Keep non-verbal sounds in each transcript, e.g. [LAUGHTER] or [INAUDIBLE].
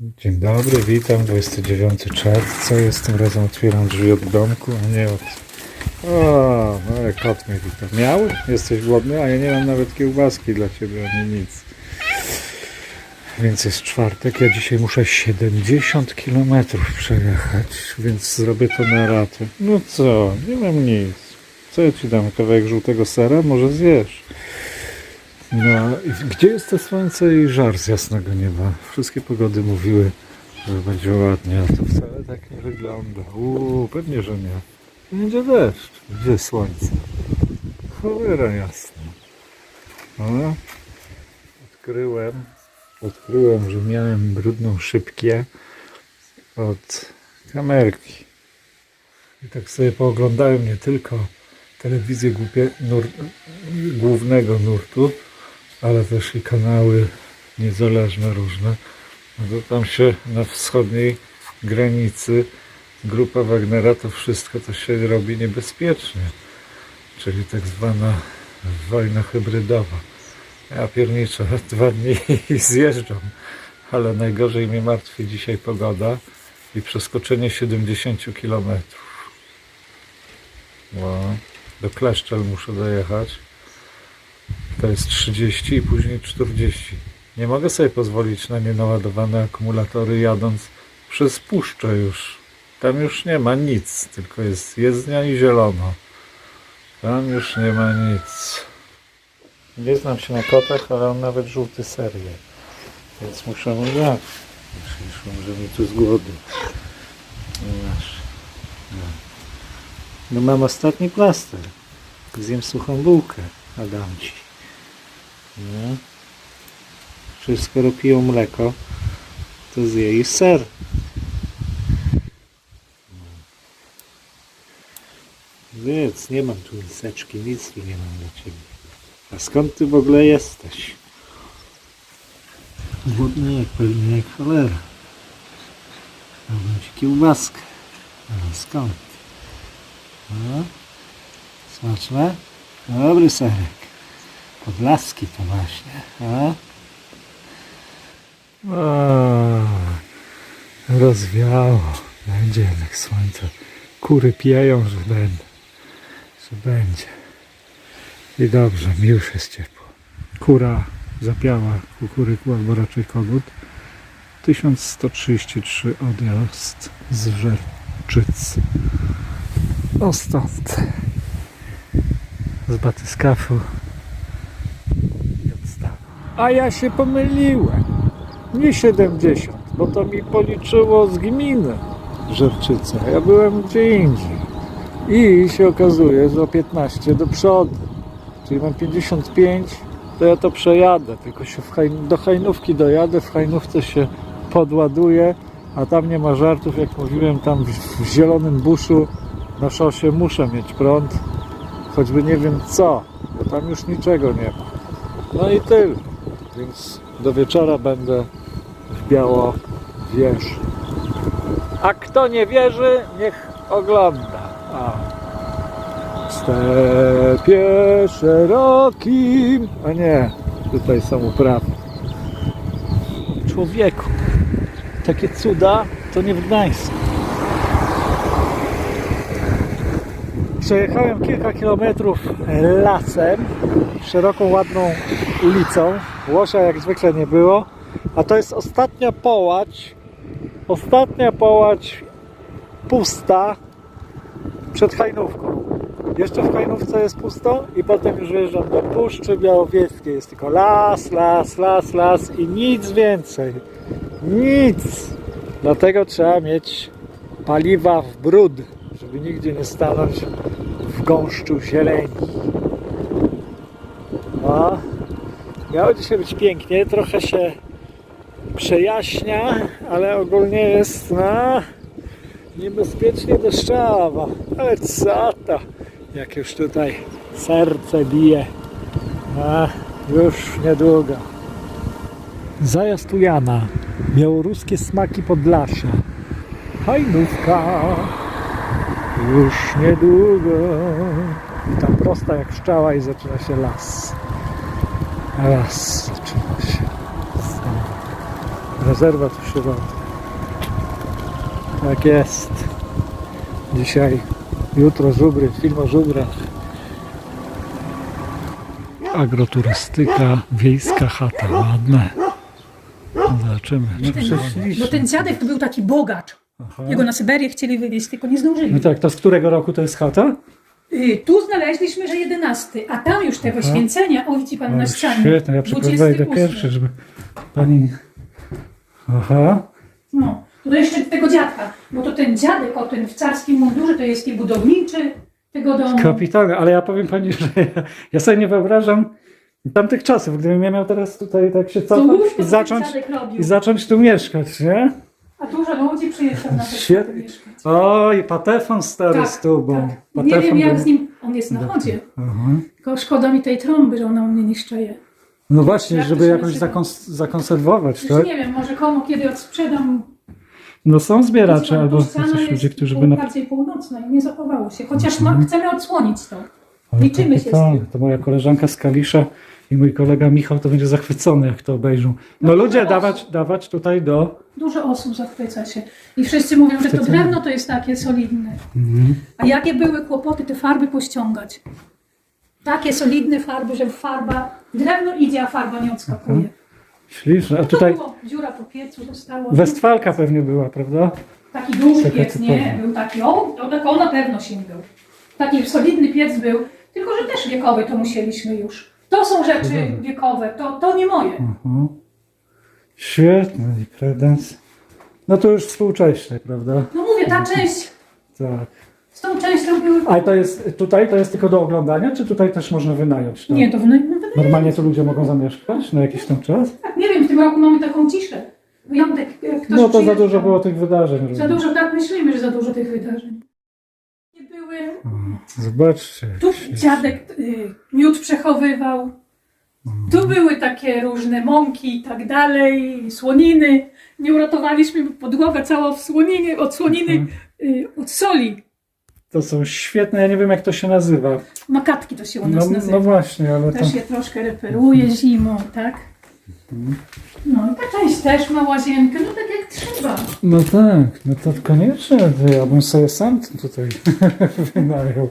Dzień dobry, witam, 29 czerwca. Jest tym razem otwieram drzwi od domku, a nie od... O, no ale kot mnie wita. Miał? Jesteś głodny? A ja nie mam nawet kiełbaski dla ciebie, ani nic. Więc jest czwartek, ja dzisiaj muszę 70 km przejechać, więc zrobię to na ratę. No co, nie mam nic. Co ja ci dam? Kawałek żółtego sera? Może zjesz. No, gdzie jest to słońce i żar z jasnego nieba? Wszystkie pogody mówiły, że będzie ładnie, a to wcale tak nie wygląda. Uuu, pewnie, że nie. Będzie deszcz. Gdzie słońce? Cholera jasna. No, odkryłem, odkryłem, że miałem brudną szybkę od kamerki. I tak sobie pooglądałem nie tylko telewizję głupie, nur, głównego nurtu, ale też i kanały niezależne różne. No tam się na wschodniej granicy grupa Wagnera to wszystko to się robi niebezpiecznie. Czyli tak zwana wojna hybrydowa. Ja pierniczę, [LAUGHS] dwa dni i zjeżdżam. Ale najgorzej mnie martwi dzisiaj pogoda i przeskoczenie 70 kilometrów. No, do Kleszczel muszę dojechać. To jest 30 i później 40. Nie mogę sobie pozwolić na nienaładowane akumulatory jadąc przez puszczę już. Tam już nie ma nic, tylko jest jezdnia i zielono. Tam już nie ma nic. Nie znam się na kotach, ale on nawet żółty ser je. Więc muszę mu dać. Już może mi tu z głodu. No mam ostatni plaster. Zjem suchą bułkę, a No. Czy skoro piją mleko, to zje i ser. Więc nie mam tu miseczki, nic tu nie mam dla ciebie. A skąd ty w ogóle jesteś? Głodny jak pewnie jak cholera. Dałbym ci kiełbaskę. Ale skąd? No. Smaczne? Dobry serek. Podlaski to właśnie. A? O, rozwiało. Będzie jednak słońce. Kury pijają, że będę. Że będzie. I dobrze, mi już jest ciepło. Kura zapiała kukuryku, albo raczej kogut. 1133 odjazd z Żerczyc. O stąd. Z batyskafu. A ja się pomyliłem. Nie 70, bo to mi policzyło z gminy Żerczyca. Ja byłem gdzie indziej. I się okazuje, że o 15 do przodu. Czyli mam 55, to ja to przejadę. Tylko się w haj... do Hajnówki dojadę, w Hajnówce się podładuję, a tam nie ma żartów, jak mówiłem, tam w, w zielonym buszu na szosie muszę mieć prąd, choćby nie wiem co, bo tam już niczego nie ma. No i tyle. Więc do wieczora będę w biało. A kto nie wierzy, niech ogląda. A. W stepie szerokim. A nie, tutaj są uprawy. Człowieku, takie cuda to nie w Gdańsku. Przejechałem kilka kilometrów lasem, szeroką, ładną ulicą. Łosia jak zwykle nie było. A to jest ostatnia połać, ostatnia połać pusta przed Hajnówką. Jeszcze w Hajnówce jest pusto i potem już wjeżdżam do Puszczy Białowieskiej. Jest tylko las, las, las, las i nic więcej. Nic. Dlatego trzeba mieć paliwa w brud, żeby nigdzie nie stanąć w gąszczu zieleni. No. Miało dzisiaj być pięknie, trochę się przejaśnia, ale ogólnie jest no, niebezpiecznie deszczawa. Ale co to? Jak już tutaj serce bije. A, już niedługo. Zajazd u Jana. Białoruskie smaki Podlasia. Hajnówka. Już niedługo. Tam prosta jak szczała i zaczyna się las. Las zaczyna się. Rezerwat środku. Tak jest. Dzisiaj, jutro żubry, film o żubrach. Agroturystyka, wiejska chata, ładne. No Zobaczymy. No, Bo ten dziadek to był taki bogacz. Aha. Jego na Syberię chcieli wywieźć, tylko nie zdążyli. No tak, to z którego roku to jest chata? Y, Tu znaleźliśmy, że 11, a tam już te wyświęcenia, o widzi pan na Ale ścianie. świetnie, ja 28. pierwszy, żeby pani... Aha, No, to jeszcze tego dziadka, bo to ten dziadek o ten w carskim mundurze to jest i budowniczy tego domu. kapitalne, ale ja powiem pani, [LAUGHS] że ja, ja sobie nie wyobrażam tamtych czasów, gdybym ja miał teraz tutaj tak się łóżko i zacząć, i zacząć tu mieszkać, nie? A dużo ludzi przyjeżdża na te Świetnie. Oj, patefon stary z tubą. tak. Nie wiem jak był- z nim, on jest na chodzie. Aha. Tylko szkoda mi tej trąby, że ona u mnie niszczeje. No właśnie, Jak żeby jakoś zakons- zakonserwować, Już tak? nie wiem, może komu kiedy odsprzedam. No są zbieracze albo jest ludzie, którzy by na... bardziej północna i nie zachowało się. Chociaż ma, Mhm. chcemy odsłonić to. Liczymy się z kapitalne. tym. To moja koleżanka z Kalisza i mój kolega Michał to będzie zachwycony, jak to obejrzą. No No, ludzie, dawać, dawać tutaj do... Dużo osób zachwyca się. I wszyscy mówią, że to drewno to jest takie solidne. Mhm. A jakie były kłopoty te farby pościągać? Takie solidne farby, że farba, drewno idzie, a farba nie odskakuje. Mhm. Śliczne. A No to tutaj było, dziura po piecu zostało. Westfalka pewnie była, prawda? Taki duży Taka piec, nie, typowa. był taki, o, tak, o na pewno się był. Taki solidny piec był, tylko że też wiekowy to musieliśmy już. To są rzeczy Dobra. wiekowe, to, to nie moje. Mhm. Świetny kredens. No to już współcześnie, prawda? No mówię, ta część, Tak. z tą częścią były... A to jest tutaj, to jest tylko do oglądania, czy tutaj też można wynająć? To? Nie, to w, w, Normalnie to ludzie mogą zamieszkać na jakiś tam czas? Tak, nie wiem, w tym roku mamy taką ciszę. Wyjątek, ktoś No to za przyjeżdża. dużo było tych wydarzeń. Za dużo, tak myślimy, że za dużo tych wydarzeń. Były. Zobaczcie. Tu dziadek y, miód przechowywał. Tu były takie różne mąki i tak dalej, słoniny. Nie uratowaliśmy podłogę całą w słoninie, od słoniny, y, od soli. To są świetne, ja nie wiem jak to się nazywa. Makatki to się u No, nas nazywa. no właśnie, ale to... Też je troszkę reperuje zimą, tak? No i ta część też ma łazienkę, no tak jak trzeba. No tak, no to koniecznie, to ja bym sobie sam tutaj [LAUGHS] wynajął.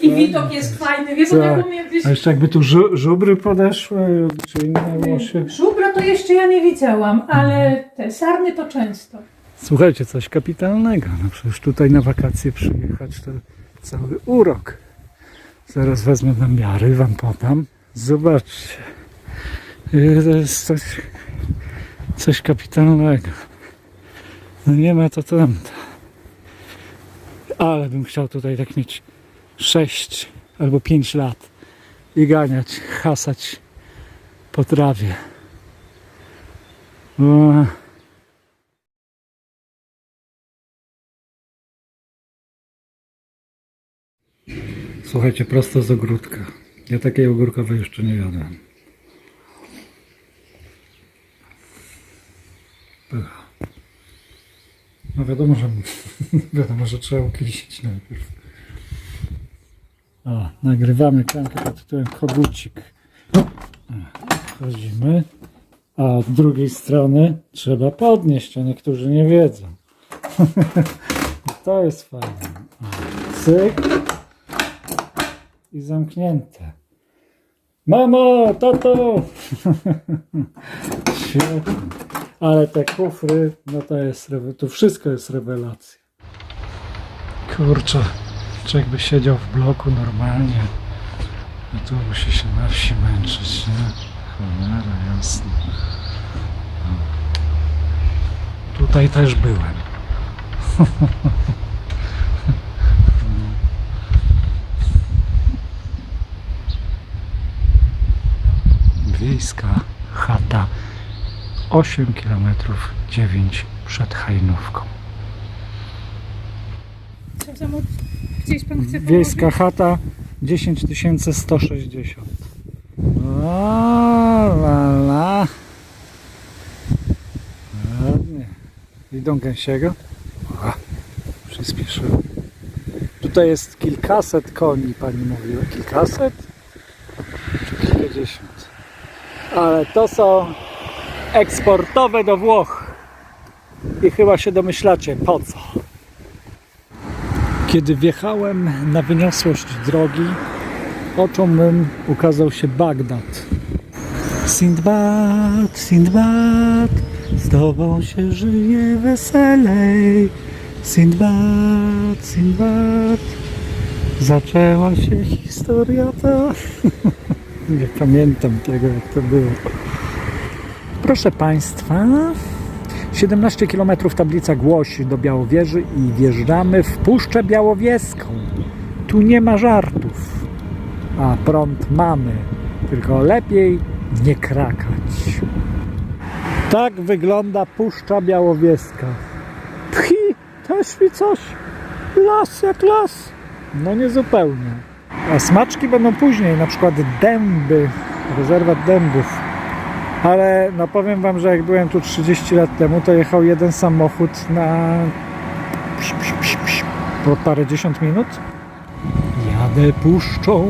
I widok jest fajny, wie pan Tak. jak u mnie gdzieś... A jeszcze jakby tu żu- żubry podeszły, czy inne łosie. Żubra to jeszcze ja nie widziałam, ale te sarny to często. Słuchajcie, coś kapitalnego. No przecież tutaj na wakacje przyjechać to cały urok. Zaraz wezmę na miary, wam podam. Zobaczcie. To jest coś, coś kapitalnego. No nie ma to tamto. Ale bym chciał tutaj tak mieć 6 albo 5 lat i ganiać, hasać po trawie. O. Słuchajcie, prosto z ogródka. Ja takiej ogórkowej jeszcze nie jadłem. No wiadomo, że [LAUGHS] wiadomo, że trzeba ukrysić najpierw. O, nagrywamy klamkę pod tytułem Kogucik. O, Wchodzimy. A od drugiej strony trzeba podnieść, a niektórzy nie wiedzą. [LAUGHS] to jest fajne. Cyk i zamknięte. Mamo, tato! [LAUGHS] Świetnie. Ale te kufry, no to jest, to wszystko jest rewelacja. Kurczę, człowiek by siedział w bloku normalnie, a tu musi się na wsi męczyć, nie? Cholera, jasne. No. Tutaj też byłem. [LAUGHS] Wiejska chata 8 km 9 przed Hajnówką. Gdzieś pan chce Wiejska chata 10 160. La la la. Ładnie. Idą gęsiego. O, przyspieszyłem. Tutaj jest kilkaset koni, pani mówiła. Kilkaset? Czy kilkadziesiąt? Ale to są eksportowe do Włoch. I chyba się domyślacie po co. Kiedy wjechałem na wyniosłość drogi, oczom mym ukazał się Bagdad. Sindbad, Sindbad, z tobą się żyje weselej. Sindbad, Sindbad, zaczęła się historia ta. [LAUGHS] Nie pamiętam tego, jak to było. Proszę Państwa, 17 km tablica głosi do Białowieży i wjeżdżamy w Puszczę Białowieską. Tu nie ma żartów, a prąd mamy, tylko lepiej nie krakać. Tak wygląda Puszcza Białowieska. Pchi, też mi coś. Las jak las. No niezupełnie. A smaczki będą później, na przykład dęby, rezerwat dębów. Ale no powiem wam, że jak byłem tu 30 lat temu, to jechał jeden samochód na psz, psz, psz, minut. Jadę puszczą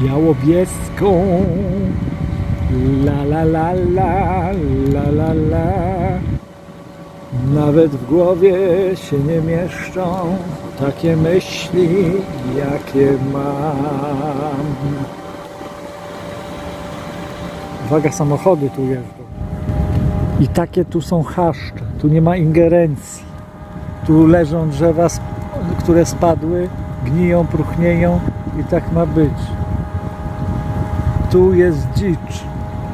białowieską. La la la la la la la. Nawet w głowie się nie mieszczą takie myśli, jakie mam. Uwaga, samochody tu jeżdżą. I takie tu są chaszcze. Tu nie ma ingerencji. Tu leżą drzewa, które spadły, gniją, próchnieją i tak ma być. Tu jest dzicz.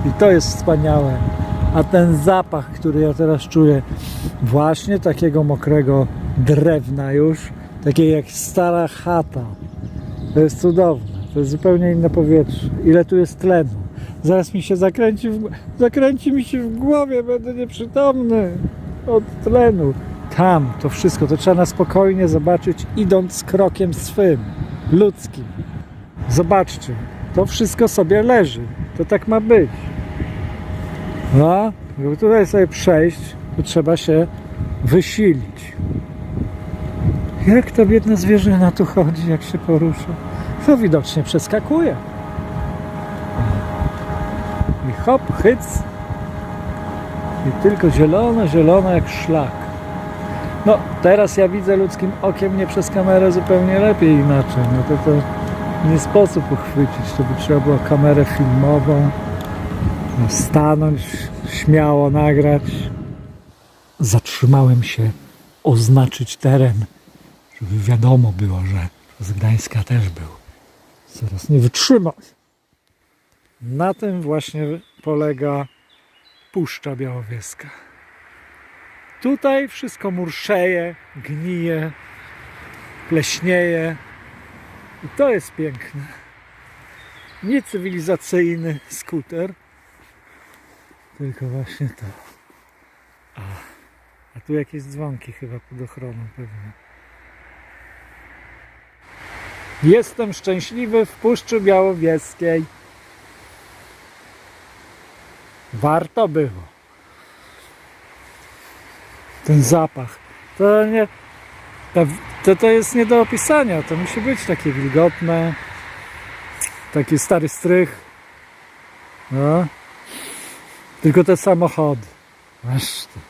I to jest wspaniałe. A ten zapach, który ja teraz czuję, właśnie takiego mokrego drewna już, takiej jak stara chata. To jest cudowne. To jest zupełnie inne powietrze. Ile tu jest tlenu. Zaraz mi się zakręci, w, zakręci mi się w głowie, będę nieprzytomny od tlenu. Tam to wszystko, to trzeba na spokojnie zobaczyć, idąc krokiem swym, ludzkim. Zobaczcie, to wszystko sobie leży. To tak ma być. No, żeby tutaj sobie przejść, to trzeba się wysilić. Jak to biedna zwierzyna tu chodzi, jak się porusza? To widocznie przeskakuje. Hop, hyc. I tylko zielono, zielono jak szlak. No, teraz ja widzę ludzkim okiem, nie przez kamerę zupełnie lepiej inaczej. No to to nie sposób uchwycić. To by trzeba było kamerę filmową. No, stanąć, śmiało nagrać. Zatrzymałem się oznaczyć teren, żeby wiadomo było, że z Gdańska też był. Zaraz nie wytrzymam. Na tym właśnie polega Puszcza Białowieska. Tutaj wszystko murszeje, gnije, pleśnieje. I to jest piękne. Niecywilizacyjny skuter, tylko właśnie to. A, a tu jakieś dzwonki chyba pod ochroną pewnie. Jestem szczęśliwy w Puszczy Białowieskiej. Warto było. Ten zapach. To nie. To, to, jest nie do opisania. To musi być takie wilgotne. Taki stary strych. No. Tylko te samochody. Aż to.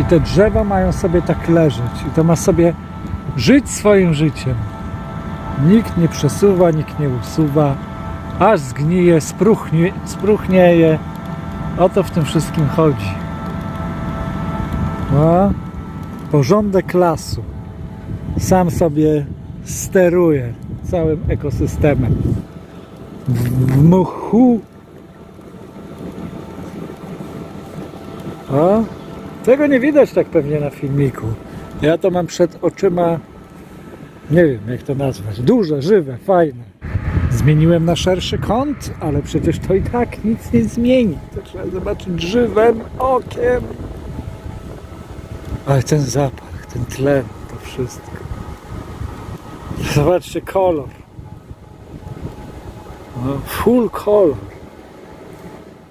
I te drzewa mają sobie tak leżeć. I to ma sobie żyć swoim życiem. Nikt nie przesuwa, nikt nie usuwa, aż zgnije, spruchnie, spruchnieje. O to w tym wszystkim chodzi. No, porządek lasu. Sam sobie steruje całym ekosystemem. W. O, tego nie widać tak pewnie na filmiku. Ja to mam przed oczyma, nie wiem jak to nazwać, duże, żywe, fajne. Zmieniłem na szerszy kąt, ale przecież to i tak nic nie zmieni. To trzeba zobaczyć żywym okiem. Ale ten zapach, ten tlen, to wszystko. Zobaczcie kolor. No, full kolor.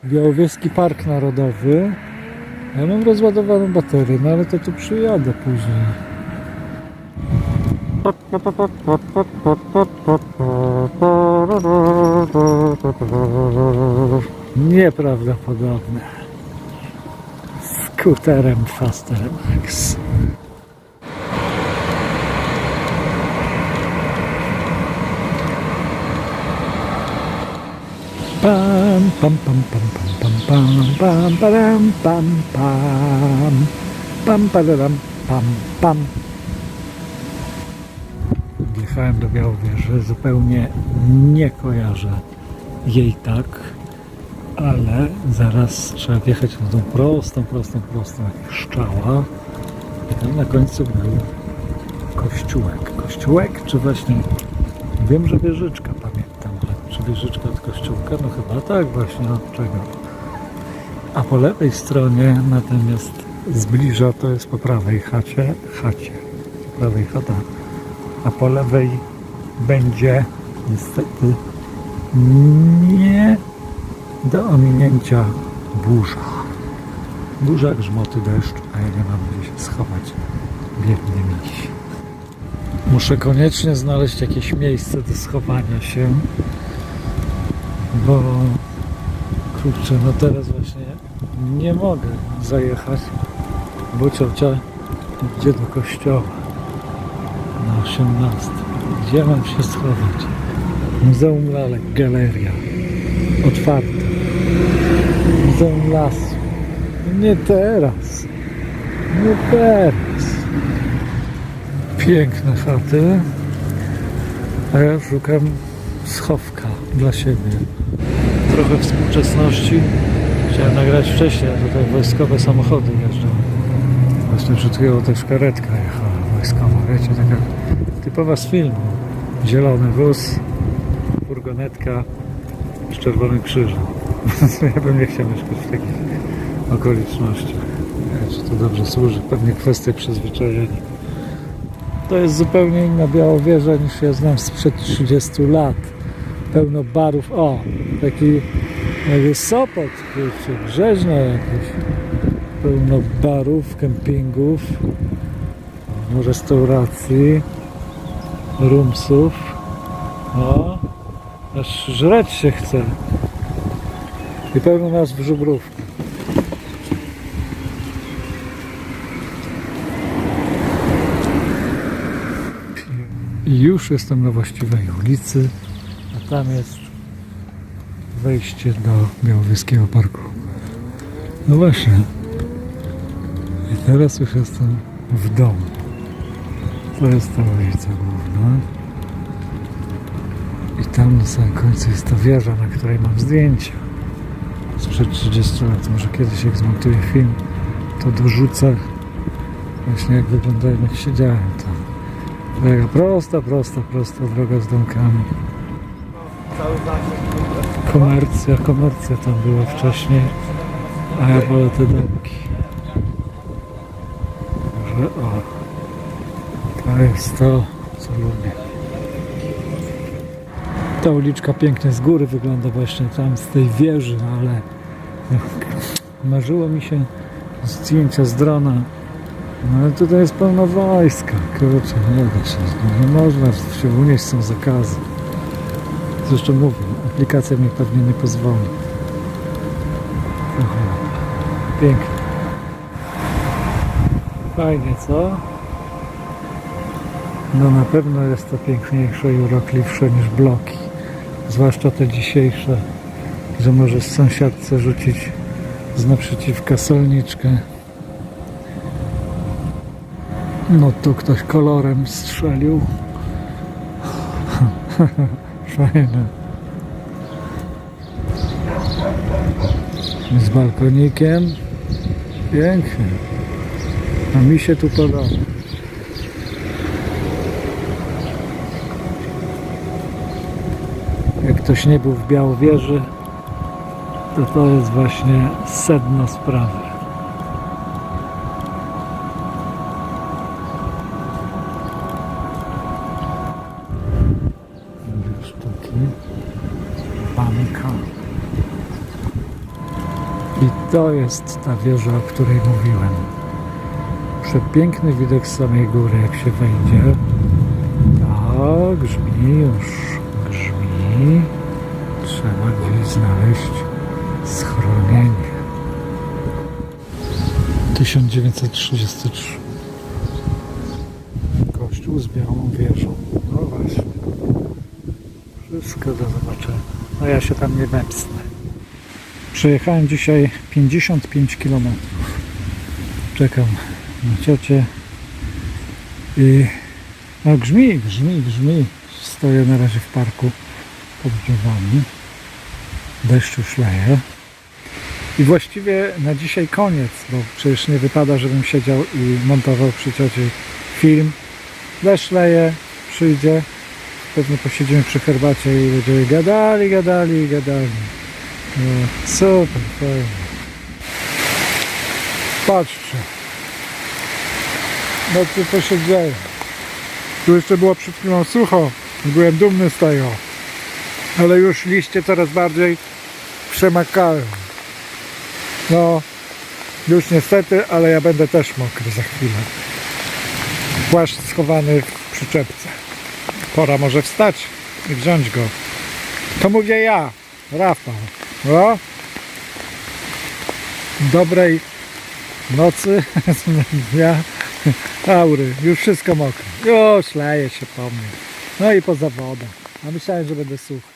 Białowieski Park Narodowy. Ja mam rozładowaną baterię, no ale to tu przyjadę później. Nieprawdopodobne. skuterem Faster Max. Pam, pam, pam, pam, pam, pam, pam, pam, padam, pam, pam, pam, padam, pam, pam. Wjechałem do Białowieży, zupełnie nie kojarzę jej tak, ale zaraz trzeba wjechać na tą prostą, prostą, prostą szczała i tam na końcu był kościółek. Kościółek czy właśnie, wiem, że wieżyczka pamiętam, ale czy wieżyczka od kościółka? No chyba tak właśnie, od czego? A po lewej stronie natomiast zbliża, to jest po prawej chacie, chacie, po prawej chata, a po lewej będzie niestety nie do ominięcia burza. Burza, grzmoty, deszcz, a ja nie mam gdzie się schować. Biedny miś. Muszę koniecznie znaleźć jakieś miejsce do schowania się, bo kurczę, no teraz właśnie nie mogę zajechać, bo ciocia idzie do kościoła na 18. Gdzie mam się schować? Muzeum Lalek, galeria. Otwarte. Muzeum Lasu. Nie teraz. Nie teraz. Piękne chaty. A ja szukam schowka dla siebie. Trochę współczesności. Chciałem nagrać wcześniej, a tutaj wojskowe samochody jeżdżą. Właśnie przed chwilą też karetka jechała wojskowa. Wiecie, taka typowa z filmu. Zielony wóz, furgonetka z czerwonym krzyżem. [LAUGHS] ja bym nie chciał mieszkać w takich okolicznościach. Czy to dobrze służy. Pewnie kwestia przyzwyczajenia. To jest zupełnie inna Białowieża niż ja znam sprzed 30 lat. Pełno barów. O, taki jakby Sopot, kurczę, Brzeźno jakieś. Pełno barów, kempingów, restauracji, roomsów. O, aż żreć się chce. I pełno nas w żubrówkę. I już jestem na właściwej ulicy, a tam jest wejście do Białowieskiego Parku. No właśnie. I teraz już jestem w domu. To jest ta ulica główna. I tam na samym końcu jest ta wieża, na której mam zdjęcia. Sprzed 30 lat. Może kiedyś jak zmontuję film, to dorzucę właśnie jak wyglądają, jak siedziałem tam. Droga prosta, prosta, prosta droga z domkami. Komercja, komercja tam była wcześniej, a ja wolę te domki. Że o, to jest to, co lubię. Ta uliczka pięknie z góry wygląda właśnie tam z tej wieży, ale [LAUGHS] marzyło mi się zdjęcia z drona. No ale tutaj jest pełno wojska, kurczę, nie da się, nie można się unieść, są zakazy. Zresztą mówię, aplikacja mi pewnie nie pozwoli. Pięknie. Fajnie, co? No na pewno jest to piękniejsze i urokliwsze niż bloki. Zwłaszcza te dzisiejsze, że możesz sąsiadce rzucić z naprzeciwka solniczkę. No tu ktoś kolorem strzelił. [LAUGHS] Fajne. Z balkonikiem. Pięknie. A mi się tu podoba. Nie był w Białowieży, to to jest właśnie sedno sprawy. Sztuki. Banka. I to jest ta wieża, o której mówiłem. Przepiękny widok z samej góry, jak się wejdzie. O, grzmi już, grzmi. Trzeba gdzieś znaleźć schronienie. 1933. Kościół z białą wieżą. No właśnie. Wszystko do zobaczenia. No ja się tam nie wepsnę. Przejechałem dzisiaj 55 km. Czekam na ciocię. I no grzmi, grzmi, grzmi. Stoję na razie w parku pod drzewami. Deszcz już leje. I właściwie na dzisiaj koniec, bo przecież nie wypada, żebym siedział i montował przy cioci film. Deszcz leje, przyjdzie, pewnie posiedzimy przy herbacie i będziemy gadali, gadali, gadali. No, super, fajnie. Patrzcie. No tu posiedzenie. Tu jeszcze było przed chwilą sucho. Byłem dumny z tego. Ale już liście coraz bardziej przemakają. No, już niestety, ale ja będę też mokry za chwilę. Płaszcz schowany w przyczepce. Pora może wstać i wziąć go. To mówię ja, Rafał. No. Dobrej nocy, [LAUGHS] dnia, aury. Już wszystko mokre. Już leje się po mnie. No i po zawodach. A myślałem, że będę suchy.